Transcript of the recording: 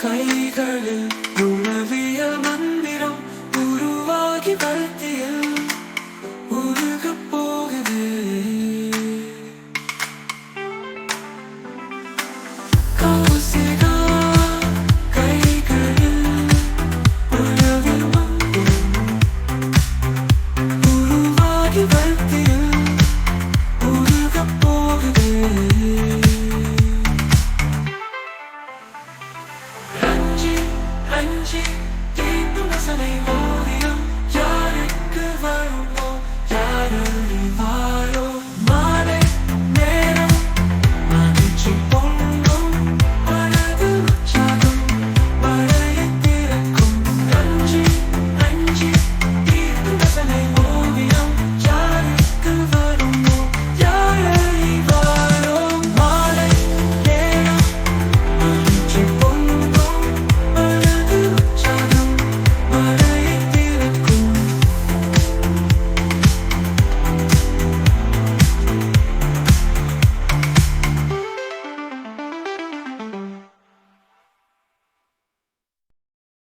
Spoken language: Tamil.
கைகளில் உணவிய மந்திரம் உருவாகி வருத்தியில் உருக போகுது. வருத்தியில் உருக போகுது.